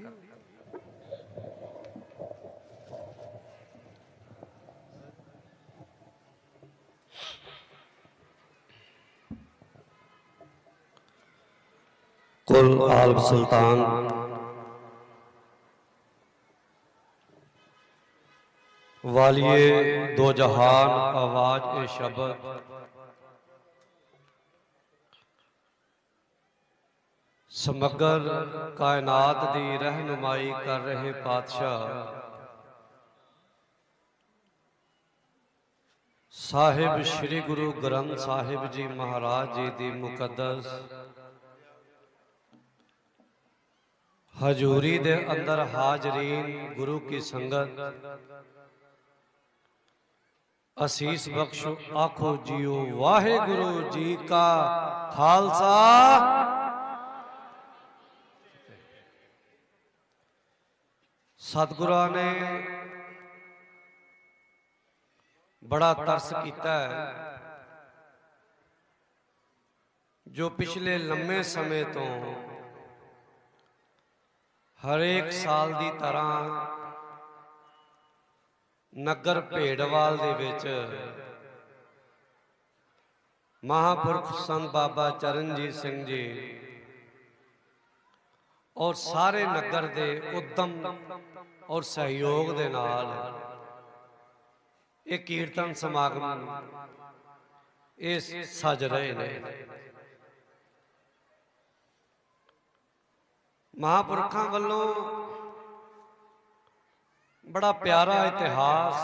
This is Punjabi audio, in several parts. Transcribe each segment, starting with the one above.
ਕਰਦੀ। ਕੁਲ ਆਲਮ ਸੁਲਤਾਨ। ਵਾਲੀਏ ਦੋ ਜਹਾਨ ਆਵਾਜ਼ ਇਹ ਸ਼ਬਦ। ਸਮਗਰ ਕਾਇਨਾਤ ਦੀ ਰਹਿਨੁਮਾਈ ਕਰ ਰਹੇ ਪਾਤਸ਼ਾਹ। ਸਾਹਿਬ ਸ੍ਰੀ ਗੁਰੂ ਗ੍ਰੰਥ ਸਾਹਿਬ ਜੀ ਮਹਾਰਾਜ ਜੀ ਦੀ ਮੁਕੱਦਸ। ਹਜ਼ੂਰੀ ਦੇ ਅੰਦਰ ਹਾਜ਼ਰੀਨ ਗੁਰੂ ਕੀ ਸੰਗਤ। ਅਸੀਸ ਬਖਸ਼ੋ ਆਖੋ ਜੀਓ ਵਾਹਿਗੁਰੂ ਜੀ ਕਾ ਖਾਲਸਾ। ਸਤਿਗੁਰਾਂ ਨੇ ਬੜਾ ਤਰਸ ਕੀਤਾ ਹੈ, ਜੋ ਪਿਛਲੇ ਲੰਮੇ ਸਮੇਂ ਤੋਂ ਹਰੇਕ ਸਾਲ ਦੀ ਤਰ੍ਹਾਂ ਨਗਰ ਭੇੜਵਾਲ ਦੇ ਵਿੱਚ ਮਹਾਪੁਰਖ ਸੰਤ ਬਾਬਾ ਚਰਨਜੀਤ ਸਿੰਘ ਜੀ ਔਰ ਸਾਰੇ ਨਗਰ ਦੇ ਉਦਮ ਔਰ ਸਹਿਯੋਗ ਦੇ ਨਾਲ ਇਹ ਕੀਰਤਨ ਸਮਾਗਮ ਇਹ ਸਜ ਰਹੇ ਨੇ। ਮਹਾਪੁਰਖਾਂ ਵੱਲੋਂ ਬੜਾ ਪਿਆਰਾ ਇਤਿਹਾਸ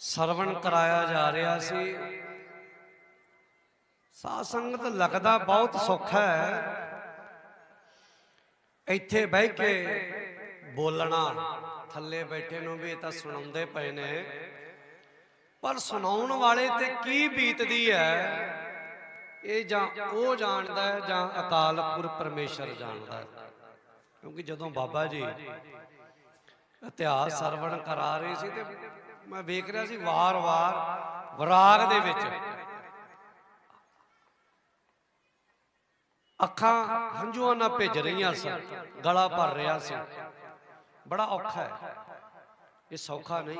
ਸਰਵਣ ਕਰਾਇਆ ਜਾ ਰਿਹਾ ਸੀ। ਸਾਧ ਸੰਗਤ ਲੱਗਦਾ ਬਹੁਤ ਸੌਖਾ ਹੈ। ਇੱਥੇ ਬਹਿ ਕੇ ਬੋਲਣਾ। ਥੱਲੇ ਬੈਠੇ ਨੂੰ ਵੀ ਇਹ ਤਾਂ ਸੁਣਾਉਂਦੇ ਪਏ ਨੇ। ਪਰ ਸੁਣਾਉਣ ਵਾਲੇ ਤੇ ਕੀ ਬੀਤਦੀ ਹੈ? ਇਹ ਜਾਂ ਉਹ ਜਾਣਦਾ ਹੈ ਜਾਂ ਅਕਾਲ ਪੁਰਖ ਪਰਮੇਸ਼ਰ ਜਾਣਦਾ ਹੈ। ਕਿਉਂਕਿ ਜਦੋਂ ਬਾਬਾ ਜੀ ਇਤਿਹਾਸ ਸਰਵਣ ਕਰਾ ਰਹੇ ਸੀ ਤੇ ਮੈਂ ਵੇਖ ਰਿਹਾ ਸੀ ਵਾਰ-ਵਾਰ ਵਿਰਾਗ ਦੇ ਵਿੱਚ ਅੱਖਾਂ ਹੰਝੂਆਂ ਨਾਲ ਭਿੱਜ ਰਹੀਆਂ ਸਨ, ਗਲਾ ਭਰ ਰਿਹਾ ਸੀ। ਬੜਾ ਔਖਾ ਹੈ। ਇਹ ਸੌਖਾ ਨਹੀਂ।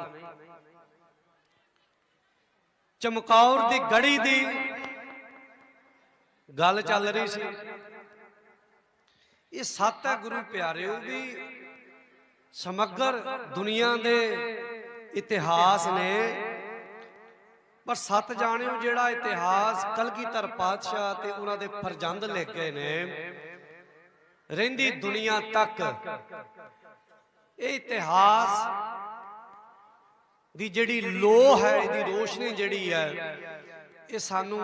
ਚਮਕੌਰ ਦੀ ਗੜੀ ਦੀ ਗੱਲ ਚੱਲ ਰਹੀ ਸੀ। ਇਹ ਸੱਤ ਹੈ ਗੁਰੂ ਪਿਆਰਿਓ ਵੀ ਸਮਗਰ ਦੁਨੀਆ ਦੇ ਇਤਿਹਾਸ ਨੇ ਪਰ ਸੱਤ ਜਾਣਿਓ ਜਿਹੜਾ ਇਤਿਹਾਸ ਕਲਗੀਧਰ ਪਾਤਸ਼ਾਹ ਤੇ ਉਹਨਾਂ ਦੇ ਫਰਜ਼ੰਦ ਲਿਖੇ ਨੇ, ਰਹਿੰਦੀ ਦੁਨੀਆ ਤੱਕ, ਇਹ ਇਤਿਹਾਸ ਦੀ ਜਿਹੜੀ ਲੋ ਹੈ, ਇਹਦੀ ਰੋਸ਼ਨੀ ਜਿਹੜੀ ਹੈ, ਇਹ ਸਾਨੂੰ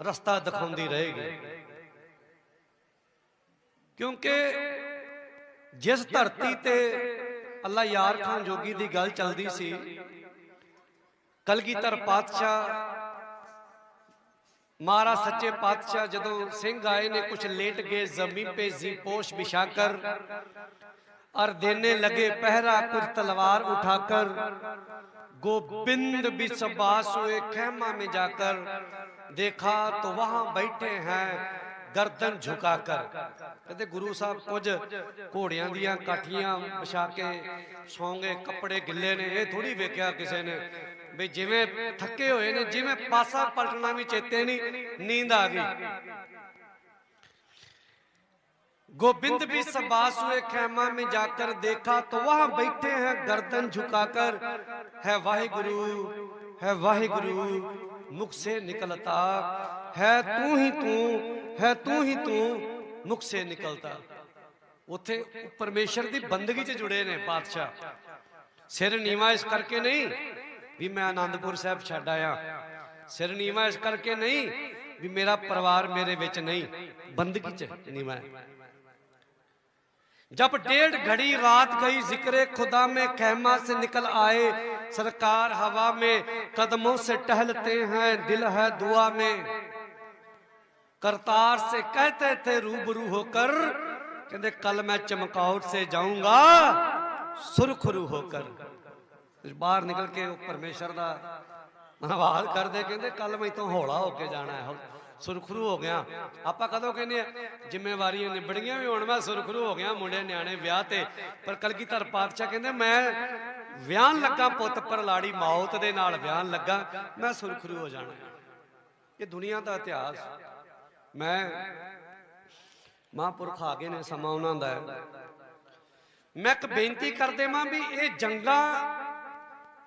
ਰਸਤਾ ਦਿਖਾਉਂਦੀ ਰਹੇਗੀ। ਕਿਉਂਕਿ ਜਿਸ ਧਰਤੀ ਤੇ ਅੱਲਾ ਯਾਰ ਖਾਨ ਜੋਗੀ ਦੀ ਗੱਲ ਚੱਲਦੀ ਸੀ ਕਲਗੀਧਰ ਪਾਤਸ਼ਾਹ ਮਹਾਰਾਜ ਸੱਚੇ ਪਾਤਸ਼ਾਹ ਜਦੋਂ ਸਿੰਘ ਆਏ ਨੇ ਕੁਛ ਲੇਟ ਗਏ ਜ਼ਮੀਨ पे जी पोश बिछाकर और देने लगे पहरा कुछ तलवार उठाकर गोविंद बिसबास हुए खेमा में जाकर देखा तो वहां बैठे हैं ਗਰਦਨ ਝੁਕਾ ਕਰ ਕਹਿੰਦੇ ਗੁਰੂ ਸਾਹਿਬ ਕੁਝ ਘੋੜਿਆਂ ਦੀਆਂ ਕਾਠੀਆਂ ਵਿਛਾ ਕੇ ਸੌਂਗੇ ਕੱਪੜੇ ਗਿੱਲੇ ਨੇ ਇਹ ਥੋੜੀ ਵੇਖਿਆ ਕਿਸੇ ਨੇ ਵੀ ਜਿਵੇਂ ਥੱਕੇ ਹੋਏ ਨੇ ਜਿਵੇਂ ਪਾਸਾ ਪਲਟਣਾ ਵੀ ਚੇਤੇ ਨਹੀਂ ਨੀਂਦ ਆ ਗਈ गोविंद भी सबास हुए खेमा में जाकर देखा तो वहां बैठे हैं गर्दन झुकाकर है वाहिगुरु है वाहिगुरु मुख से निकलता है तू ही तू है तू ही तू ਮੁਖ ਸੇ ਨਿਕਲਦਾ ਉਥੇ ਪਰਮੇਸ਼ਰ ਦੀ ਬੰਦਗੀ 'ਚ ਜੁੜੇ ਨੇ ਪਾਤਸ਼ਾਹ ਸਿਰ ਨੀਵਾ ਇਸ ਕਰਕੇ ਨਹੀਂ ਵੀ ਮੈਂ ਆਨੰਦਪੁਰ ਸਾਹਿਬ ਛੱਡ ਆਇਆ ਸਿਰ ਨੀਵਾ ਇਸ ਕਰਕੇ ਨਹੀਂ ਵੀ ਮੇਰਾ ਪਰਿਵਾਰ ਮੇਰੇ ਵਿੱਚ ਨਹੀਂ ਬੰਦਗੀ 'ਚ ਨੀਵਾ ਹੈ जब डेढ़ घड़ी रात गई जिक्र खुदा में खेमा से निकल आए सरकार हवा में कदमों से टहलते हैं दिल है दुआ में करतार से कहते थे रूबरू होकर कहते कल मैं चमकौर से जाऊंगा सुरखरू होकर ਬਾਹਰ ਨਿਕਲ ਕੇ ਉਹ ਪਰਮੇਸ਼ਰ ਦਾ ਧੰਨਵਾਦ ਕਰਦੇ, ਕਹਿੰਦੇ ਕੱਲ ਮੈਂ ਤੋਂ ਹੌਲਾ ਹੋ ਕੇ ਜਾਣਾ ਹੈ ਸੁਰਖਰੂ ਹੋ ਗਿਆ। ਆਪਾਂ ਕਦੋਂ ਕਹਿੰਦੇ ਆ, ਜ਼ਿੰਮੇਵਾਰੀਆਂ ਨਿਬੜੀਆਂ ਵੀ ਹੁਣ, ਮੈਂ ਸੁਰਖਰੂ ਹੋ ਗਿਆ ਮੁੰਡੇ ਨਿਆਣੇ ਵਿਆਹ ਤੇ, ਪਰ ਕਲਗੀਧਰ ਪਾਤਸ਼ਾਹ ਕਹਿੰਦੇ, ਮੈਂ ਵਿਆਹ ਲੱਗਾ ਪੁੱਤ, ਪਰ ਲਾੜੀ ਮੌਤ ਦੇ ਨਾਲ ਵਿਆਹ ਲੱਗਾ, ਮੈਂ ਸੁਰਖਰੂ ਹੋ ਜਾਣਾ ਇਹ ਦੁਨੀਆ ਦਾ ਇਤਿਹਾਸ। ਮੈਂ ਮਹਾਂਪੁਰਖ ਆ ਗਏ ਨੇ, ਸਮਾਂ ਉਹਨਾਂ ਦਾ ਮੈਂ ਇੱਕ ਬੇਨਤੀ ਕਰਦੇ ਮਾਂ ਵੀ ਇਹ ਜੰਗਾਂ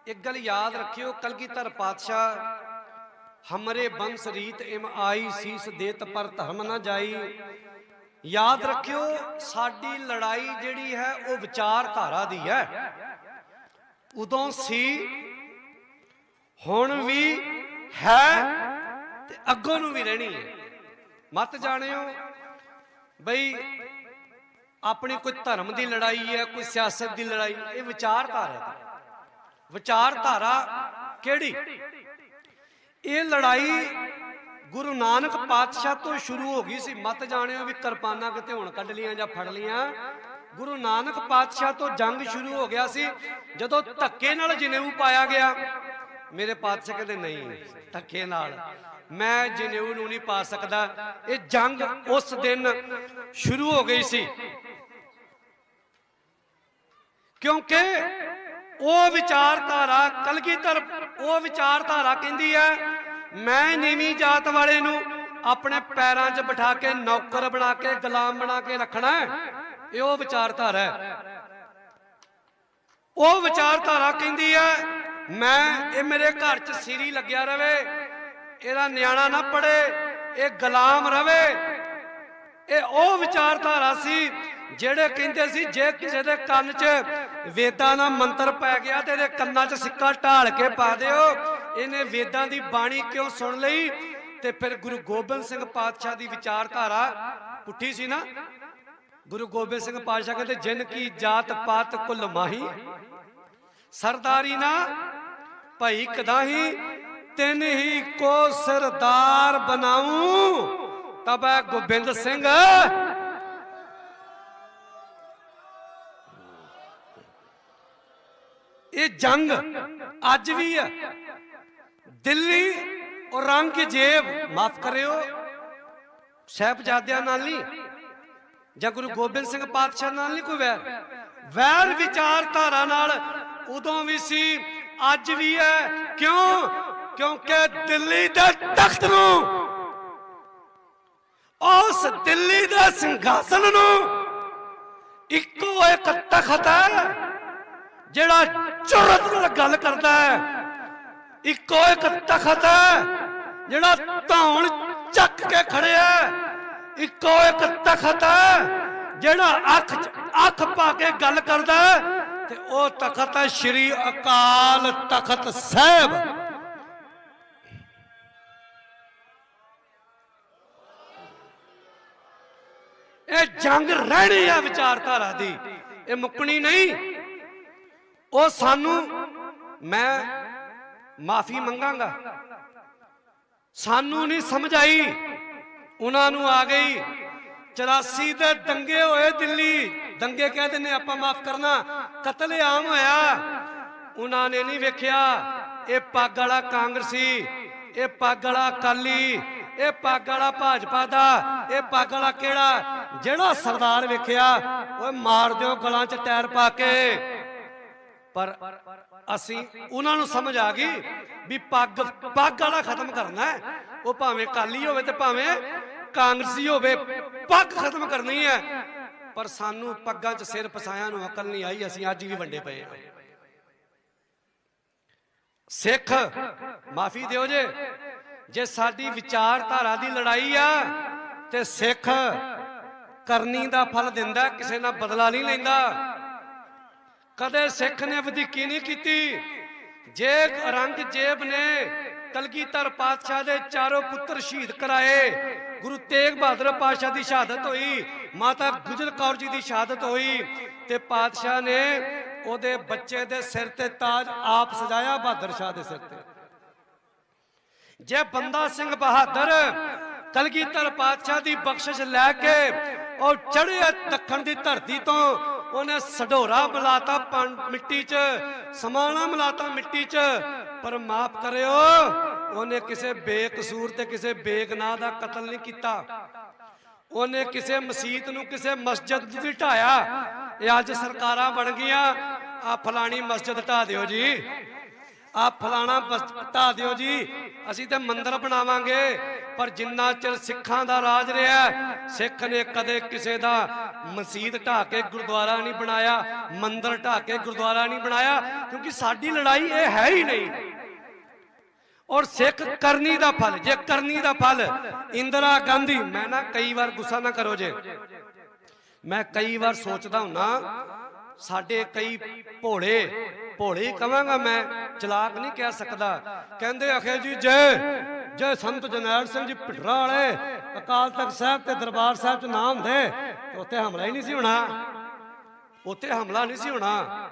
ਇੱਕ ਗੱਲ ਯਾਦ ਰੱਖਿਓ, ਕਲਗੀਧਰ ਪਾਤਸ਼ਾਹ ਹਮਰੇ ਬੰਸ ਰੀਤ ਇਮ ਆਈ ਸੀਸ ਦੇਤ ਪਰ ਧਰਮ ਨਾ ਜਾਈ। ਯਾਦ ਰੱਖਿਓ, ਸਾਡੀ ਲੜਾਈ ਜਿਹੜੀ ਹੈ, ਉਹ ਵਿਚਾਰਧਾਰਾ ਦੀ ਹੈ। ਉਦੋਂ ਸੀ, ਹੁਣ ਵੀ ਹੈ ਤੇ ਅੱਗੋਂ ਨੂੰ ਵੀ ਰਹਿਣੀ ਹੈ। ਮਤ ਜਾਣਿਓ, ਬਈ ਆਪਣੀ ਕੋਈ ਧਰਮ ਦੀ ਲੜਾਈ ਹੈ, ਕੋਈ ਸਿਆਸਤ ਦੀ ਲੜਾਈ, ਇਹ ਵਿਚਾਰਧਾਰਾ ਹੈ। ਵਿਚਾਰਧਾਰਾ ਕਿਹੜੀ? ਇਹ ਲੜਾਈ ਗੁਰੂ ਨਾਨਕ ਪਾਤਸ਼ਾਹ ਤੋਂ ਸ਼ੁਰੂ ਹੋ ਗਈ ਸੀ। ਮਤ ਜਾਣਿਓ ਵੀ ਕਿਰਪਾਨਾਂ ਕਿਤੇ ਹੁਣ ਕੱਢ ਲੀਆਂ ਜਾਂ ਫੜ ਲੀਆਂ ਗੁਰੂ ਨਾਨਕ ਪਾਤਸ਼ਾਹ ਤੋਂ ਜੰਗ ਸ਼ੁਰੂ ਹੋ ਗਿਆ ਸੀ। ਜਦੋਂ ਧੱਕੇ ਨਾਲ ਜਨੇਊ ਪਾਇਆ ਗਿਆ, ਮੇਰੇ ਪਾਤਸ਼ਾਹ ਕਹਿੰਦੇ, ਨਹੀਂ, ਧੱਕੇ ਨਾਲ। ਮੈਂ ਜਨੇਊ ਨੂੰ ਨਹੀਂ ਪਾ ਸਕਦਾ। ਇਹ ਜੰਗ ਉਸ ਦਿਨ ਸ਼ੁਰੂ ਹੋ ਗਈ ਸੀ। ਕਿਉਂਕਿ ਉਹ ਵਿਚਾਰਧਾਰਾ ਕਲਗੀਧਰ, ਉਹ ਵਿਚਾਰਧਾਰਾ ਕਹਿੰਦੀ ਹੈ, ਮੈਂ ਨੀਵੀਂ ਜਾਤ ਵਾਲੇ ਨੂੰ ਆਪਣੇ ਪੈਰਾਂ 'ਚ ਬਿਠਾ ਕੇ ਨੌਕਰ ਬਣਾ ਕੇ, ਗੁਲਾਮ ਬਣਾ ਕੇ ਰੱਖਣਾ ਇਹ ਉਹ ਵਿਚਾਰਧਾਰਾ ਹੈ। ਉਹ ਵਿਚਾਰਧਾਰਾ ਕਹਿੰਦੀ ਹੈ, ਮੈਂ, ਇਹ ਮੇਰੇ ਘਰ 'ਚ ਸਿਰੀ ਲੱਗਿਆ ਰਵੇ, ਇਹਦਾ ਨਿਆਣਾ ਨਾ ਪੜੇ ਇਹ ਗੁਲਾਮ ਰਵੇ। ਇਹ ਉਹ ਵਿਚਾਰਧਾਰਾ ਸੀ, ਜਿਹੜੇ ਕਹਿੰਦੇ ਸੀ, ਜੇ ਕਿਸੇ ਦੇ ਕੰਨ 'ਚ ਵੇਦਾਂ ਦਾ ਮੰਤਰ ਪੈ ਗਿਆ ਤੇ ਇਹਦੇ ਕੰਨਾਂ 'ਚ ਸਿੱਕਾ ਢਾਲ ਕੇ ਪਾ ਦਿਓ। ਇਹਨੇ ਵੇਦਾਂ ਦੀ ਬਾਣੀ ਕਿਉਂ ਸੁਣ ਲਈ? ਤੇ ਫਿਰ ਗੁਰੂ ਗੋਬਿੰਦ ਸਿੰਘ ਪਾਤਸ਼ਾਹ ਦੀ ਵਿਚਾਰਧਾਰਾ ਪੁੱਠੀ ਸੀ ਨਾ? ਗੁਰੂ ਗੋਬਿੰਦ ਸਿੰਘ ਪਾਤਸ਼ਾਹ ਕਹਿੰਦੇ, ਜਿਨ ਕੀ ਜਾਤ ਪਾਤ ਕੁਲ ਮਾਹੀ, ਸਰਦਾਰੀ ਨਾ ਭਈ ਕਦਾਹੀ, ਤਿੰਨ ਹੀ ਕੋ ਸਰਦਾਰ ਬਣਾਉ, ਤਬੈ ਗੋਬਿੰਦ ਸਿੰਘ ਇਹ ਜੰਗ ਅੱਜ ਵੀ ਹੈ ਦਿੱਲੀ ਔਰੰਗਜ਼ੇਬ, ਮਾਫ ਕਰਿਓ, ਸਾਹਿਬਜ਼ਾਦਿਆਂ ਨਾਲ ਨਹੀਂ, ਜਾਂ ਗੁਰੂ ਗੋਬਿੰਦ ਸਿੰਘ ਪਾਤਸ਼ਾਹ ਨਾਲ ਨਹੀਂ ਕੋਈ ਵੈਰ। ਵੈਰ ਵਿਚਾਰਧਾਰਾ ਨਾਲ ਉਦੋਂ ਵੀ ਸੀ, ਅੱਜ ਵੀ ਹੈ। ਕਿਉਂ? ਕਿਉਂਕਿ ਦਿੱਲੀ ਦੇ ਤਖਤ ਨੂੰ, ਉਸ ਦਿੱਲੀ ਦੇ ਸਿੰਘਾਸਨ ਨੂੰ ਇੱਕੋ ਇੱਕ ਤਖਤ ਹੈ। ਜਿਹੜਾ ਜੁਰਤ ਨਾਲ ਗੱਲ ਕਰਦਾ ਹੈ, ਇੱਕੋ ਇੱਕ ਤਖਤ ਹੈ, ਜਿਹੜਾ ਧੌਣ ਚੱਕ ਕੇ ਖੜਿਆ ਹੈ, ਇੱਕੋ ਇੱਕ ਤਖਤ ਹੈ, ਜਿਹੜਾ ਅੱਖ ਅੱਖ ਪਾ ਕੇ ਗੱਲ ਕਰਦਾ ਤੇ ਉਹ ਤਖਤ ਹੈ ਸ੍ਰੀ ਅਕਾਲ ਤਖਤ ਸਾਹਿਬ। ਇਹ ਜੰਗ ਰਹਿਣੀ ਹੈ ਵਿਚਾਰਧਾਰਾ ਦੀ, ਇਹ ਮੁੱਕਣੀ ਨਹੀਂ। ਉਹ ਸਾਨੂੰ ਮੈਂ ਮਾਫੀ ਮੰਗਾਂਗਾ। ਸਾਨੂੰ ਨਹੀਂ ਸਮਝ ਆਈ। ਉਹਨਾਂ ਨੂੰ ਆ ਗਈ। 84 ਦੇ ਦੰਗੇ ਹੋਏ ਦਿੱਲੀ। ਦੰਗੇ ਕਹਿੰਦੇ ਨੇ ਆਪਾਂ ਮਾਫ ਕਰਨਾ। ਕਤਲ ਹੋਇਆ। ਉਹਨਾਂ ਨੇ ਨਹੀਂ ਵੇਖਿਆ। ਇਹ ਪੱਗ ਵਾਲਾ ਕਾਂਗਰਸੀ, ਇਹ ਪੱਗ ਵਾਲਾ ਅਕਾਲੀ, ਇਹ ਪੱਗ ਵਾਲਾ ਭਾਜਪਾ ਦਾ, ਇਹ ਪੱਗ ਵਾਲਾ ਕਿਹੜਾ? ਜਿਹੜਾ ਸਰਦਾਰ ਵੇਖਿਆ ਓਏ ਮਾਰ ਦਿਓ ਗਲਾਂ 'ਚ ਟਾਇਰ ਪਾ ਕੇ। ਪਰ ਅਸੀਂ ਉਹਨਾਂ ਨੂੰ ਸਮਝ ਆ ਗਈ ਵੀ ਪੱਗ ਪੱਗ ਵਾਲਾ ਖਤਮ ਕਰਨਾ ਹੈ। ਉਹ ਭਾਵੇਂ ਕਾਲੀ ਹੋਵੇ ਤੇ ਭਾਵੇਂ ਕਾਂਗਰਸੀ ਹੋਵੇ, ਪੱਗ ਖਤਮ ਕਰਨੀ ਹੈ। ਪਰ ਸਾਨੂੰ ਪੱਗਾਂ 'ਚ ਸਿਰ ਪਸਾਇਆ ਨੂੰ ਅਕਲ ਨਹੀਂ ਆਈ, ਅਸੀਂ ਅੱਜ ਵੀ ਵੰਡੇ ਪਏ ਹਾਂ। ਸਿੱਖ, ਮਾਫੀ ਦਿਓ ਜੇ। ਜੇ ਸਾਡੀ ਵਿਚਾਰਧਾਰਾ ਦੀ ਲੜਾਈ ਆ, ਤੇ ਸਿੱਖ ਕਰਨੀ ਦਾ ਫਲ ਦਿੰਦਾ, ਕਿਸੇ ਨਾਲ ਬਦਲਾ ਨਹੀਂ ਲੈਂਦਾ। ਕਦੇ ਸਿੱਖ ਨੇ ਵਧੀਕੀ ਨਹੀਂ ਕੀਤੀ। ਜੇ ਔਰੰਗਜ਼ੇਬ ਨੇ ਕਲਗੀਧਰ ਪਾਤਸ਼ਾਹ ਦੇ ਚਾਰੋਂ ਪੁੱਤਰ ਸ਼ਹੀਦ ਕਰਾਏ, ਗੁਰੂ ਤੇਗ ਬਹਾਦਰ ਪਾਤਸ਼ਾਹ ਦੀ ਸ਼ਹਾਦਤ ਹੋਈ, ਮਾਤਾ ਗੁਜਰ ਕੌਰ ਜੀ ਦੀ ਸ਼ਹਾਦਤ ਹੋਈ, ਤੇ ਪਾਤਸ਼ਾਹ ਨੇ ਉਹਦੇ ਬੱਚੇ ਦੇ ਸਿਰ ਤੇ ਤਾਜ ਆਪ ਸਜਾਇਆ ਬਹਾਦਰ ਸ਼ਾਹ ਦੇ ਸਿਰ ਤੇ। ਜੇ ਬੰਦਾ ਸਿੰਘ ਬਹਾਦਰ ਕਲਗੀਧਰ ਪਾਤਸ਼ਾਹ ਦੀ ਬਖਸ਼ਿਸ਼ ਲੈ ਕੇ ਉਹ ਚੜ੍ਹਿਆ ਦੱਖਣ ਦੀ ਧਰਤੀ ਤੋਂ ਉਹਨੇ ਸਢੋਰਾ ਮਿਲਾਤਾ ਮਿੱਟੀ 'ਚ, ਸਮਾਣਾ ਮਿਲਾਤਾ ਮਿੱਟੀ 'ਚ। ਪਰ ਮਾਫ ਕਰਿਓ, ਉਹਨੇ ਕਿਸੇ ਬੇਕਸੂਰ ਤੇ ਕਿਸੇ ਬੇਗਨਾਹ ਦਾ ਕਤਲ ਨਹੀਂ ਕੀਤਾ। ਉਹਨੇ ਕਿਸੇ ਮਸਜਿਦ ਨੂੰ ਕਿਸੇ ਮਸਜਿਦ ਨੂੰ ਨਹੀਂ ਢਾਇਆ। ਇਹ ਅੱਜ ਸਰਕਾਰਾਂ ਬਣ ਗਈਆਂ। ਆ ਫਲਾਣੀ ਮਸਜਿਦ ਢਾ ਦਿਓ ਜੀ। ਆ ਫਲਾਣਾ ਮਸਜਿਦ ਦਿਓ ਜੀ। ਅਸੀਂ ਤੇ ਮੰਦਰ ਬਣਾਵਾਂਗੇ। ਪਰ ਜਿੰਨਾ ਚਿਰ ਸਿੱਖਾਂ ਦਾ ਰਾਜ ਰਿਹਾ, ਸਿੱਖ ਨੇ ਕਦੇ ਕਿਸੇ ਦਾ ਮਸਜਿਦ ਢਾ ਕੇ ਗੁਰਦੁਆਰਾ ਨਹੀਂ ਬਣਾਇਆ, ਮੰਦਿਰ ਢਾ ਕੇ ਗੁਰਦੁਆਰਾ ਨਹੀਂ ਬਣਾਇਆ, ਕਿਉਂਕਿ ਸਾਡੀ ਲੜਾਈ ਇਹ ਹੈ ਹੀ ਨਹੀਂ। ਔਰ ਸਿੱਖ ਕਰਨੀ ਦਾ ਫਲ, ਜੇ ਕਰਨੀ ਦਾ ਫਲ, ਇੰਦਰਾ ਗਾਂਧੀ, ਮੈਂ ਨਾ ਕਈ ਵਾਰ ਗੁੱਸਾ ਨਾ ਕਰੋ ਜੇ। ਮੈਂ ਕਈ ਵਾਰ ਸੋਚਦਾ ਹੁੰਨਾ, ਸਾਡੇ ਕਈ ਭੋਲੇ ਭੋਲੇ ਕਵਾਂਗਾ ਮੈਂ ਚਲਾਕ ਨਹੀਂ ਕਹਿ ਸਕਦਾ। ਕਹਿੰਦੇ ਆਖੇ ਜੀ ਜੈ ਜੈ ਸੰਤ ਜਨਰਲ ਸਿੰਘ ਜੀ ਭਿਟਰਾ ਵਾਲੇ। ਅਕਾਲ ਤਖਤ ਸਾਹਿਬ ਤੇ ਦਰਬਾਰ ਸਾਹਿਬ ਚ ਨਾ ਹੁੰਦੇ ਤੇ ਉੱਥੇ ਹਮਲਾ ਹੀ ਨਹੀਂ ਸੀ ਹੋਣਾ। ਉੱਥੇ ਹਮਲਾ ਨਹੀਂ ਸੀ ਹੋਣਾ।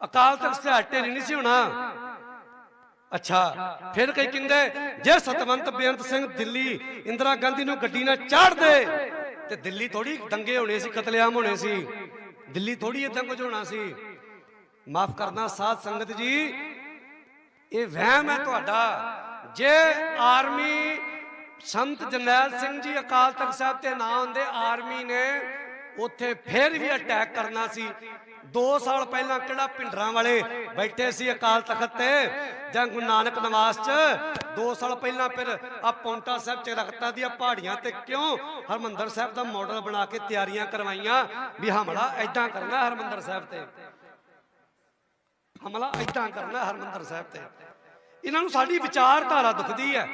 ਅਕਾਲ ਤਖਤ ਸਾਹਿਬ ਢੇਰੀ ਨਹੀਂ ਸੀ ਹੋਣਾ। ਅੱਛਾ ਫਿਰ ਕਈ ਕਹਿੰਦੇ ਜੇ ਸਤਵੰਤ ਬੇਅੰਤ ਸਿੰਘ ਦਿੱਲੀ ਇੰਦਰਾ ਗਾਂਧੀ ਨੂੰ ਗੱਡੀ ਨਾਲ ਚਾੜ ਦੇ ਤੇ ਦਿੱਲੀ ਥੋੜੀ ਦੰਗੇ ਹੋਣੇ ਸੀ ਕਤਲੇਆਮ ਹੋਣੇ ਸੀ। ਦਿੱਲੀ ਥੋੜੀ ਇਦਾਂ ਕੁਝ ਹੋਣਾ ਸੀ। ਮਾਫ ਕਰਨਾ ਸਾਧ ਸੰਗਤ ਜੀ। ਇਹ ਵਹਿਮ ਹੈ ਤੁਹਾਡਾ। ਜੇ ਆਰਮੀ ਸੰਤ ਜਰਨੈਲ ਸਿੰਘ ਜੀ ਅਕਾਲ ਤਖਤ ਸਾਹਿਬ ਤੇ ਨਾ ਹੁੰਦੇ ਆਰਮੀ ਨੇ ਉੱਥੇ ਫਿਰ ਵੀ ਅਟੈਕ ਕਰਨਾ ਸੀ। 2 ਸਾਲ ਪਹਿਲਾਂ ਕਿਹੜਾ ਪਿੰਡਰਾਂ ਵਾਲੇ ਬੈਠੇ ਸੀ ਅਕਾਲ ਤਖਤ ਤੇ ਜਾਂ ਗੁਰੂ ਨਾਨਕ ਨਿਵਾਸ 'ਚ? 2 ਸਾਲ ਪਹਿਲਾਂ ਫਿਰ ਆ ਪੌਂਟਾ ਸਾਹਿਬ 'ਚ ਰਖਤਾ ਦੀਆਂ ਪਹਾੜੀਆਂ ਤੇ ਕਿਉਂ ਹਰਮੰਦਰ ਸਾਹਿਬ ਦਾ ਮਾਡਲ ਬਣਾ ਕੇ ਤਿਆਰੀਆਂ ਕਰਵਾਈਆਂ? ਵੀ ਹਮਲਾ ਐਦਾਂ ਕਰਨਾ ਹਰਮੰਦਰ ਸਾਹਿਬ ਤੇ। ਹਮਲਾ ਐਦਾਂ ਕਰਨਾ ਹਰਮੰਦਰ ਸਾਹਿਬ ਤੇ। ਇਹਨਾਂ ਨੂੰ ਸਾਡੀ ਵਿਚਾਰਧਾਰਾ ਦੁਖਦੀ ਹੈ।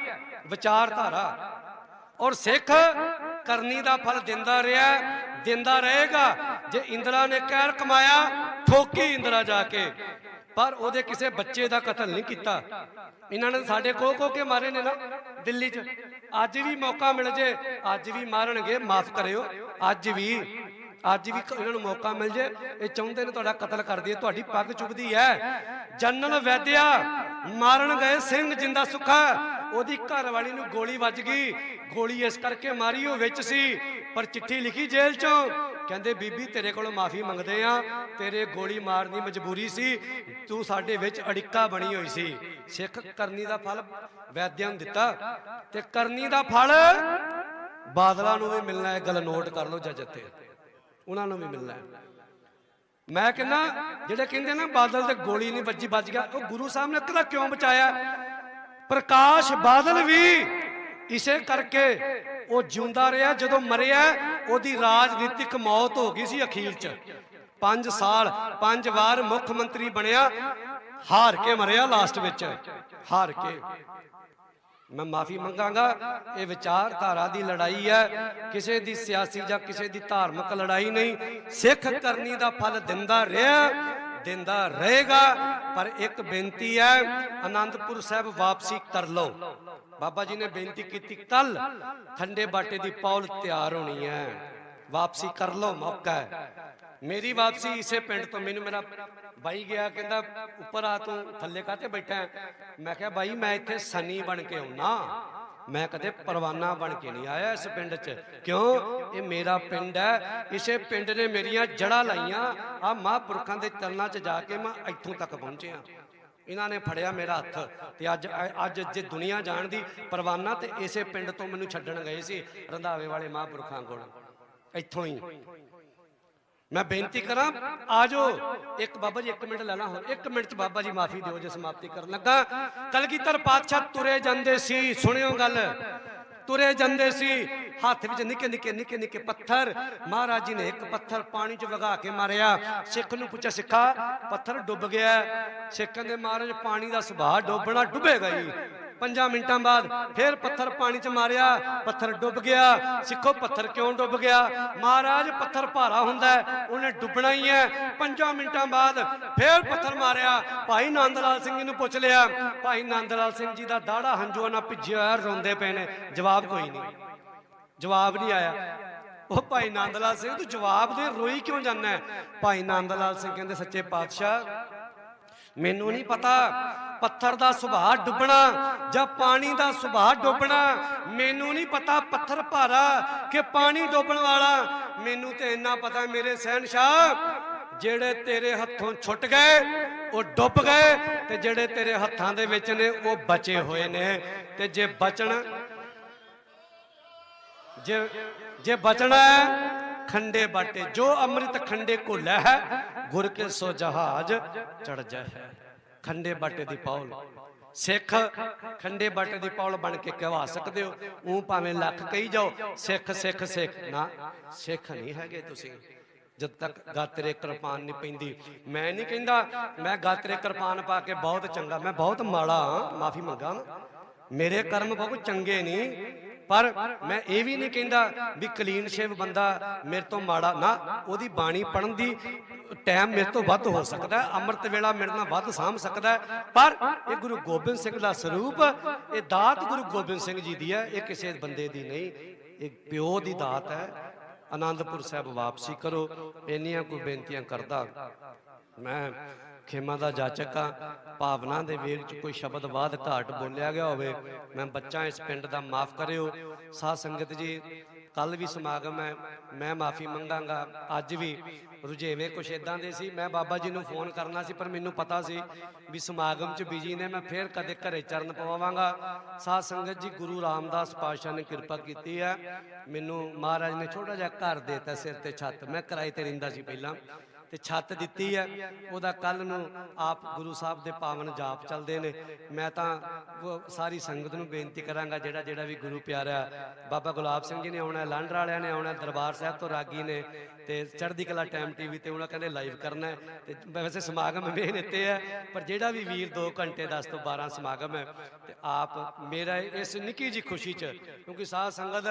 ਵਿਚਾਰਧਾਰਾ। ਔਰ ਸਿੱਖ ਕਰਨੀ ਦਾ ਫਲ ਦਿੰਦਾ ਰਿਹਾ, ਦਿੰਦਾ ਰਹੇਗਾ। ਜੇ ਇੰਦਰਾ ਨੇ ਕਹਿਰ ਕਮਾਇਆ, ਠੋਕੀ ਇੰਦਰਾ ਜਾ ਕੇ। ਪਰ ਉਹਦੇ ਕਿਸੇ ਬੱਚੇ ਦਾ ਕਤਲ ਨਹੀਂ ਕੀਤਾ। ਇਹਨਾਂ ਨੇ ਸਾਡੇ ਕੋ ਕੋ ਕੇ ਮਾਰੇ ਨੇ ਨਾ? ਦਿੱਲੀ 'ਚ। ਅੱਜ ਵੀ ਮੌਕਾ ਮਿਲ ਜੇ, ਅੱਜ ਵੀ ਮਾਰਨਗੇ, ਮਾਫ ਕਰਿਓ। ਅੱਜ ਵੀ। ਅੱਜ ਵੀ ਇਹਨਾਂ ਨੂੰ ਮੌਕਾ ਮਿਲ ਜੇ। ਇਹ ਚਾਹੁੰਦੇ ਨੇ ਤੁਹਾਡਾ ਕਤਲ ਕਰ ਦਈਏ। ਤੁਹਾਡੀ ਪੱਗ ਚੁੱਭਦੀ ਹੈ। ਜਨਰਲ ਵੈਦਿਆ ਮਾਰਨ ਗਏ ਸਿੰਘ, ਜਿੰਦਾ ਸੁੱਖਾ ਉਹਦੀ ਘਰ ਵਾਲੀ ਨੂੰ ਗੋਲੀ ਵੱਜ ਗਈ। ਗੋਲੀ ਇਸ ਕਰਕੇ ਮਾਰੀ, ਉਹ ਵਿੱਚ ਸੀ। ਪਰ ਚਿੱਠੀ ਲਿਖੀ ਜੇਲ੍ਹ ਚੋਂ। ਕਹਿੰਦੇ, ਬੀਬੀ, ਤੇਰੇ ਕੋਲੋਂ ਮਾਫੀ ਮੰਗਦੇ ਆ। ਤੇਰੇ ਗੋਲੀ ਮਾਰਨ ਦੀ ਮਜਬੂਰੀ ਸੀ। ਤੂੰ ਸਾਡੇ ਵਿੱਚ ਅੜਿੱਕਾ ਬਣੀ ਹੋਈ ਸੀ। ਸਿੱਖ ਕਰਨੀ ਦਾ ਫਲ ਵੈਦਿਆਂ ਨੂੰ ਦਿੱਤਾ। ਤੇ ਕਰਨੀ ਦਾ ਫਲ ਬਾਦਲਾਂ ਨੂੰ ਵੀ ਮਿਲਣਾ ਹੈ। ਗੱਲ ਨੋਟ ਕਰ ਲਓ ਜੱਜ ਤੇ। ਉਹਨਾਂ ਨੂੰ ਵੀ ਮਿਲਣਾ ਹੈ। ਮੈਂ ਕਹਿੰਦਾ, ਜਿਹੜੇ ਕਹਿੰਦੇ ਨਾ, ਬਾਦਲ ਤੇ ਗੋਲੀ ਨਹੀਂ ਵੱਜੀ, ਵੱਜ ਗਿਆ, ਉਹ ਗੁਰੂ ਸਾਹਿਬ ਨੇ ਕਿਹਦਾ ਕਿਉਂ ਬਚਾਇਆ? ਪ੍ਰਕਾਸ਼ ਬਾਦਲ ਵੀ ਇਸੇ ਕਰਕੇ ਉਹ ਜਿਉਂਦਾ ਰਿਹਾ, ਜਦੋਂ ਮਰਿਆ, ਉਹਦੀ ਰਾਜਨੀਤਿਕ ਮੌਤ ਹੋ ਗਈ ਸੀ ਅਖੀਰ 'ਚ। 5 ਸਾਲ, ਪੰਜ ਵਾਰ ਮੁੱਖ ਮੰਤਰੀ ਬਣਿਆ, ਹਾਰ ਕੇ ਮਰਿਆ ਲਾਸਟ ਵਿੱਚ, ਹਾਰ ਕੇ। ਮੈਂ ਮਾਫੀ ਮੰਗਾਂਗਾ। ਇਹ ਵਿਚਾਰਧਾਰਾ ਦੀ ਲੜਾਈ ਹੈ। ਕਿਸੇ ਦੀ ਸਿਆਸੀ ਜਾਂ ਕਿਸੇ ਦੀ ਧਾਰਮਿਕ ਲੜਾਈ ਨਹੀਂ। ਸਿੱਖ ਕਰਨੀ ਦਾ ਫਲ ਦਿੰਦਾ ਰਿਹਾ, ਦਿੰਦਾ ਰਹੇਗਾ। ਪਰ ਇੱਕ ਬੇਨਤੀ ਹੈ ਆਨੰਦਪੁਰ ਸਾਹਿਬ ਵਾਪਸੀ ਕਰ ਲਓ। ਬਾਬਾ ਜੀ ਨੇ ਬੇਨਤੀ ਕੀਤੀ, ਕੱਲ ਠੰਡੇ ਬਾਟੇ ਦੀ ਪੌਲ ਤਿਆਰ ਹੋਣੀ ਹੈ। ਵਾਪਸੀ ਕਰ ਲਓ, ਮੌਕਾ ਹੈ। ਮੇਰੀ ਵਾਪਸੀ ਇਸੇ ਪਿੰਡ ਤੋਂ, ਮੈਨੂੰ ਮੇਰਾ ਬਾਈ ਗਿਆ, ਕਹਿੰਦਾ ਉੱਪਰ ਆ ਤੂੰ, ਥੱਲੇ ਕਾਤੇ ਬੈਠਾ ਮੈਂ ਕਿਹਾ, ਬਾਈ, ਮੈਂ ਇੱਥੇ ਸਨੀ ਬਣ ਕੇ ਆਉਣਾ। ਮੈਂ ਕਦੇ ਪਰਵਾਨਾ ਬਣ ਕੇ ਨਹੀਂ ਆਇਆ ਇਸ ਪਿੰਡ 'ਚ। ਕਿਉਂ? ਇਹ ਮੇਰਾ ਪਿੰਡ ਹੈ। ਇਸੇ ਪਿੰਡ ਨੇ ਮੇਰੀਆਂ ਜੜ੍ਹਾਂ ਲਾਈਆਂ। ਆ ਮਹਾਂਪੁਰਖਾਂ ਦੇ ਚਰਨਾਂ 'ਚ ਜਾ ਕੇ ਮੈਂ ਇੱਥੋਂ ਤੱਕ ਪਹੁੰਚਿਆ। ਇਹਨਾਂ ਨੇ ਫੜਿਆ ਮੇਰਾ ਹੱਥ ਤੇ ਅੱਜ ਅੱਜ ਜੇ ਦੁਨੀਆ ਜਾਣਦੀ, ਪਰਵਾਨਾ ਤੇ ਇਸੇ ਪਿੰਡ ਤੋਂ ਮੈਨੂੰ ਛੱਡਣ ਗਏ ਸੀ ਰੰਧਾਵੇ ਵਾਲੇ ਮਹਾਂਪੁਰਖਾਂ ਕੋਲ। ਇੱਥੋਂ ਹੀ। ਮੈਂ ਬੇਨਤੀ ਕਰਾਂ, ਆਜੋ। ਇੱਕ ਬਾਬਾ ਜੀ, ਇੱਕ ਮਿੰਟ ਲੈਣਾ ਹੋਰ ਇੱਕ ਮਿੰਟ ਚ ਬਾਬਾ ਜੀ ਮਾਫੀ ਦਿਓ ਜੇ ਸਮਾਪਤੀ ਕਰਨ ਲੱਗਾ। ਕਲਗੀਧਰ ਪਾਤਸ਼ਾਹ ਤੁਰੇ ਜਾਂਦੇ ਸੀ, ਸੁਣਿਓ ਗੱਲ। ਤੁਰੇ ਜਾਂਦੇ ਸੀ, ਹੱਥ ਵਿੱਚ ਨਿੱਕੇ ਨਿੱਕੇ ਨਿੱਕੇ ਨਿੱਕੇ ਪੱਥਰ। ਮਹਾਰਾਜ ਜੀ ਨੇ ਇੱਕ ਪੱਥਰ ਪਾਣੀ 'ਚ ਵਗਾ ਕੇ ਮਾਰਿਆ। ਸਿੱਖ ਨੂੰ ਪੁੱਛਿਆ, ਸਿੱਖਾ, ਪੱਥਰ ਡੁੱਬ ਗਿਆ। ਸਿੱਖ ਕਹਿੰਦੇ, ਮਹਾਰਾਜ, ਪਾਣੀ ਦਾ ਸੁਭਾਅ ਡੁੱਬਣਾ ਡੁੱਬੇਗਾ ਹੀ। ਪੰਜਾਂ ਮਿੰਟਾਂ ਬਾਅਦ ਫਿਰ ਪੱਥਰ ਪਾਣੀ 'ਚ ਮਾਰਿਆ, ਪੱਥਰ ਡੁੱਬ ਗਿਆ। ਸਿੱਖੋ, ਪੱਥਰ ਕਿਉਂ ਡੁੱਬ ਗਿਆ? ਮਹਾਰਾਜ, ਪੱਥਰ ਭਾਰਾ ਹੁੰਦਾ ਉਹਨੇ ਡੁੱਬਣਾ ਹੀ ਹੈ। ਪੰਜਾਂ ਮਿੰਟਾਂ ਬਾਅਦ ਫਿਰ ਪੱਥਰ ਮਾਰਿਆ। ਭਾਈ ਨੰਦ ਲਾਲ ਸਿੰਘ ਜੀ ਨੂੰ ਪੁੱਛ ਲਿਆ। ਭਾਈ ਨੰਦ ਲਾਲ ਸਿੰਘ ਜੀ ਦਾ ਦਾੜਾ ਹੰਝੂਆਂ ਨਾਲ ਭਿੱਜਿਆ ਰੋਂਦੇ ਪਏ ਨੇ। ਜਵਾਬ ਕੋਈ ਨਹੀਂ। ਜਵਾਬ ਨਹੀਂ ਆਇਆ। ਉਹ ਭਾਈ ਨੰਦ ਲਾਲ ਸਿੰਘ, ਤੂੰ ਜਵਾਬ ਦੇ, ਰੋਈ ਕਿਉਂ ਜਾਂਦਾ ਭਾਈ ਨੰਦ ਲਾਲ ਸਿੰਘ ਕਹਿੰਦੇ, ਸੱਚੇ ਪਾਤਸ਼ਾਹ ਮੈਨੂੰ ਨਹੀਂ ਪਤਾ ਪੱਥਰ ਦਾ ਸੁਭਾਅ ਡੁੱਬਣਾ ਜਾਂ ਪਾਣੀ ਦਾ ਸੁਭਾਅ ਡੁੱਬਣਾ। ਮੈਨੂੰ ਨਹੀਂ ਪਤਾ ਪੱਥਰ ਭਾਰਾ ਕਿ ਪਾਣੀ ਡੁੱਬਣ ਵਾਲਾ। ਮੈਨੂੰ ਤੇ ਇੰਨਾ ਪਤਾ ਮੇਰੇ ਸਹਿਨਸ਼ਾਹ ਜਿਹੜੇ ਤੇਰੇ ਹੱਥੋਂ ਛੁੱਟ ਗਏ ਉਹ ਡੁੱਬ ਗਏ ਤੇ ਜਿਹੜੇ ਤੇਰੇ ਹੱਥਾਂ ਦੇ ਵਿੱਚ ਨੇ ਉਹ ਬਚੇ ਹੋਏ ਨੇ। ਤੇ ਜੇ ਬਚਣ ਜੇ ਜੇ ਬਚਣਾ ਹੈ ਖੰਡੇ ਬਾਟੇ, ਜੋ ਅੰਮ੍ਰਿਤ ਖੰਡੇ ਘੋਲਿਆ ਹੈ, ਗੁਰ ਕੇ ਸੋ ਜਹਾਜ ਚੜ ਜਾਏ ਖੰਡੇ ਬਾਟੇ ਦੀ ਪੌਲ। ਸਿੱਖ ਖੰਡੇ ਬਾਟੇ ਦੀ ਪੌਲ ਬਣ ਕੇ ਕਹਵਾ ਸਕਦੇ ਹੋ? ਉਹ ਭਾਵੇਂ ਲੱਖ ਕਹੀ ਜਾਓ, ਸਿੱਖ ਸਿੱਖ ਸਿੱਖ। ਨਾ, ਸਿੱਖ ਨਹੀਂ ਹੈਗੇ ਤੁਸੀਂ। ਜਦ ਤੱਕ ਗਾਤਰੇ ਕਿਰਪਾਨ ਨਹੀਂ ਪੈਂਦੀ। ਮੈਂ ਨਹੀਂ ਕਹਿੰਦਾ, ਮੈਂ ਗਾਤਰੇ ਕਿਰਪਾਨ ਪਾ ਕੇ ਬਹੁਤ ਚੰਗਾ, ਮੈਂ ਬਹੁਤ ਮਾੜਾ ਹਾਂ, ਮਾਫੀ ਮੰਗਾ। ਮੇਰੇ ਕਰਮ ਬਹੁਤ ਚੰਗੇ ਨਹੀਂ ਪਰ ਮੈਂ ਇਹ ਵੀ ਨਹੀਂ ਕਹਿੰਦਾ ਵੀ ਕਲੀਨ ਸ਼ੇਵ ਬੰਦਾ ਮੇਰੇ ਤੋਂ ਮਾੜਾ ਨਾ, ਉਹਦੀ ਬਾਣੀ ਪੜਨ ਦੀ ਟਾਈਮ ਮੇਰੇ ਤੋਂ ਵੱਧ ਹੋ ਸਕਦਾ ਅੰਮ੍ਰਿਤ ਵੇਲਾ ਮੇਰੇ ਨਾਲ ਵੱਧ ਸਾਂਭ ਸਕਦਾ ਪਰ ਇਹ ਗੁਰੂ ਗੋਬਿੰਦ ਸਿੰਘ ਦਾ ਸਰੂਪ, ਇਹ ਦਾਤ ਗੁਰੂ ਗੋਬਿੰਦ ਸਿੰਘ ਜੀ ਦੀ ਹੈ, ਇਹ ਕਿਸੇ ਬੰਦੇ ਦੀ ਨਹੀਂ, ਇਹ ਪਿਓ ਦੀ ਦਾਤ ਹੈ। ਆਨੰਦਪੁਰ ਸਾਹਿਬ ਵਾਪਸੀ ਕਰੋ, ਇੰਨੀਆਂ ਕੋਈ ਬੇਨਤੀਆਂ ਕਰਦਾ। ਮੈਂ ਖੇਮਾ ਦਾ ਜਾਚਕ ਆ ਭਾਵਨਾ ਦੇ ਵੇਗ ਚ ਕੋਈ ਸ਼ਬਦ ਬਾਦ ਘਾਟ ਬੋਲਿਆ ਗਿਆ ਹੋਵੇ, ਮੈਂ ਬੱਚਾ ਇਸ ਪਿੰਡ ਦਾ ਮਾਫ ਕਰਿਓ। ਸਾਧ ਸੰਗਤ ਜੀ, ਕੱਲ ਵੀ ਸਮਾਗਮ ਹੈ, ਮੈਂ ਮਾਫੀ ਮੰਗਾਂਗਾ। ਅੱਜ ਵੀ ਰੁਝੇਵੇਂ ਕੁਛ ਇਦਾਂ ਦੇ ਸੀ, ਮੈਂ ਬਾਬਾ ਜੀ ਨੂੰ ਫੋਨ ਕਰਨਾ ਸੀ, ਪਰ ਮੈਨੂੰ ਪਤਾ ਸੀ ਵੀ ਸਮਾਗਮ ਚ ਬਿਜ਼ੀ ਨੇ, ਮੈਂ ਫੇਰ ਕਦੇ ਘਰੇ ਚਰਨ ਪਵਾਵਾਂਗਾ। ਸਾਧ ਸੰਗਤ ਜੀ, ਗੁਰੂ ਰਾਮਦਾਸ ਪਾਤਸ਼ਾਹ ਨੇ ਕਿਰਪਾ ਕੀਤੀ ਹੈ। ਮੈਨੂੰ ਮਹਾਰਾਜ ਨੇ ਛੋਟਾ ਜਿਹਾ ਘਰ ਦੇਤਾ, ਸਿਰ ਤੇ ਛੱਤ, ਮੈਂ ਕਿਰਾਏ ਤੇ ਰਹਿੰਦਾ ਸੀ ਪਹਿਲਾਂ। ਤੇ ਛੱਤ ਦਿੱਤੀ ਹੈ ਉਹਦਾ ਕੱਲ ਨੂੰ ਆਪ ਗੁਰੂ ਸਾਹਿਬ ਦੇ ਪਾਵਨ ਜਾਪ ਚੱਲਦੇ ਨੇ। ਮੈਂ ਤਾਂ ਸਾਰੀ ਸੰਗਤ ਨੂੰ ਬੇਨਤੀ ਕਰਾਂਗਾ ਜਿਹੜਾ ਜਿਹੜਾ ਵੀ ਗੁਰੂ ਪਿਆਰਾ ਬਾਬਾ ਗੁਲਾਬ ਸਿੰਘ ਜੀ ਨੇ ਆਉਣਾ ਲਾਂਡਰ ਵਾਲਿਆਂ ਨੇ ਆਉਣਾ ਦਰਬਾਰ ਸਾਹਿਬ ਤੋਂ ਰਾਗੀ ਨੇ। ਤੇ ਚੜ੍ਹਦੀ ਕਲਾ ਟਾਈਮ ਟੀਵੀ ਤੇ ਉਹਨਾਂ ਕਹਿੰਦੇ ਲਾਈਵ ਕਰਨਾ ਹੈ। ਤੇ ਵੈਸੇ ਸਮਾਗਮ ਮੇਨ ਇੱਥੇ ਹੈ ਪਰ ਜਿਹੜਾ ਵੀ ਵੀਰ 2 ਘੰਟੇ 10 ਤੋਂ 12 ਸਮਾਗਮ ਹੈ, ਤੇ ਆਪ ਮੇਰਾ ਇਸ ਨਿੱਕੀ ਜੀ ਖੁਸ਼ੀ ਚ, ਕਿਉਂਕਿ ਸਾਧ ਸੰਗਤ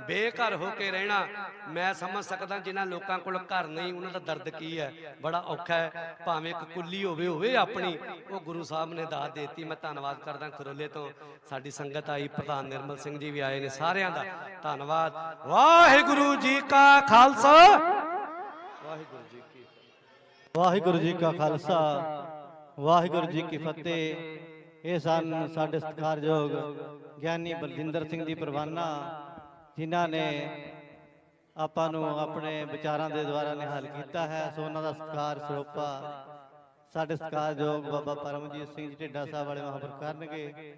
ਬੇਘਰ ਹੋ ਕੇ ਰਹਿਣਾ, ਮੈਂ ਸਮਝ ਸਕਦਾ ਜਿਨ੍ਹਾਂ ਲੋਕਾਂ ਕੋਲ ਘਰ ਨਹੀਂ, ਉਹਨਾਂ ਦਾ ਦਰਦ ਕੀ ਹੈ? ਬੜਾ ਔਖਾ ਹੈ। ਭਾਵੇਂ ਇੱਕ ਕੁੱਲੀ ਹੋਵੇ ਹੋਵੇ ਆਪਣੀ, ਉਹ ਗੁਰੂ ਸਾਹਿਬ ਨੇ ਦਾਤ ਦੇਤੀ, ਮੈਂ ਧੰਨਵਾਦ ਕਰਦਾ ਖਰੋਲੇ ਤੋਂ। ਸਾਡੀ ਸੰਗਤ ਆਈ, ਪ੍ਰਧਾਨ ਨਿਰਮਲ ਸਿੰਘ ਜੀ ਵੀ ਆਏ ਨੇ ਸਾਰਿਆਂ ਦਾ। ਧੰਨਵਾਦ। ਵਾਹਿਗੁਰੂ ਜੀ ਕਾ ਖਾਲਸਾ। ਵਾਹਿਗੁਰੂ ਜੀ ਕਾ ਖਾਲਸਾ ਵਾਹਿਗੁਰੂ ਜੀ ਕੀ ਫਤਿਹ। ਇਹ ਸਨ ਸਾਡੇ ਸਤਿਕਾਰਯੋਗ ਗਿਆਨੀ ਬਲਜਿੰਦਰ ਸਿੰਘ ਜੀ ਪਰਵਾਨਾ ਜਿਨ੍ਹਾਂ ਨੇ ਆਪਾਂ ਨੂੰ ਆਪਣੇ ਵਿਚਾਰਾਂ ਦੇ ਦੁਆਰਾ ਨਿਹਾਲ ਕੀਤਾ ਹੈ। ਸੋ ਉਹਨਾਂ ਦਾ ਸਤਿਕਾਰ ਸਰੋਪਾ ਸਾਡੇ ਸਤਿਕਾਰਯੋਗ ਬਾਬਾ ਪਰਮਜੀਤ ਸਿੰਘ ਜੀ ਢਿੱਡਾ ਸਾਹਿਬ ਵਾਲੇ ਮਹਾਂਪੁਰ ਕਰਨਗੇ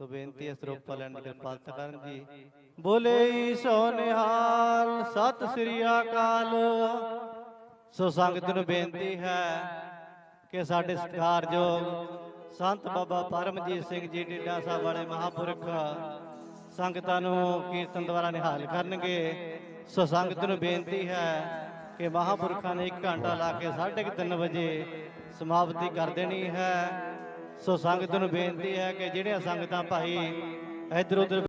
ਸੋ ਬੇਨਤੀ ਹੈ ਸਰੋਪਾ ਲੈਣ ਦੀ ਕਿਰਪਾਲਤਾ ਕਰਨ ਜੀ। ਬੋਲੇ ਸੋ ਨਿਹਾਲ ਸਤਿ ਸ੍ਰੀ ਅਕਾਲ। ਸੋ ਸੰਗਤ ਨੂੰ ਬੇਨਤੀ ਹੈ ਕਿ ਸਾਡੇ ਸਤਿਕਾਰਯੋਗ ਸੰਤ ਬਾਬਾ ਪਰਮਜੀਤ ਸਿੰਘ ਜੀ, ਢਿੱਡਾ ਸਾਹਿਬ ਵਾਲੇ ਮਹਾਪੁਰਖ ਸੰਗਤਾਂ ਨੂੰ ਕੀਰਤਨ ਦੁਆਰਾ ਨਿਹਾਲ ਕਰਨਗੇ। ਸੋ ਸੰਗਤ ਨੂੰ ਬੇਨਤੀ ਹੈ ਕਿ ਮਹਾਪੁਰਖਾਂ ਨੇ 1 ਘੰਟਾ ਲਾ ਕੇ 3:30 ਵਜੇ ਸਮਾਪਤੀ ਕਰ ਦੇਣੀ ਹੈ। ਸੋ ਸੰਗਤ ਨੂੰ ਬੇਨਤੀ ਹੈ ਕਿ ਜਿਹੜੀਆਂ ਸੰਗਤਾਂ ਭਾਈ ਇਧਰ ਉਧਰ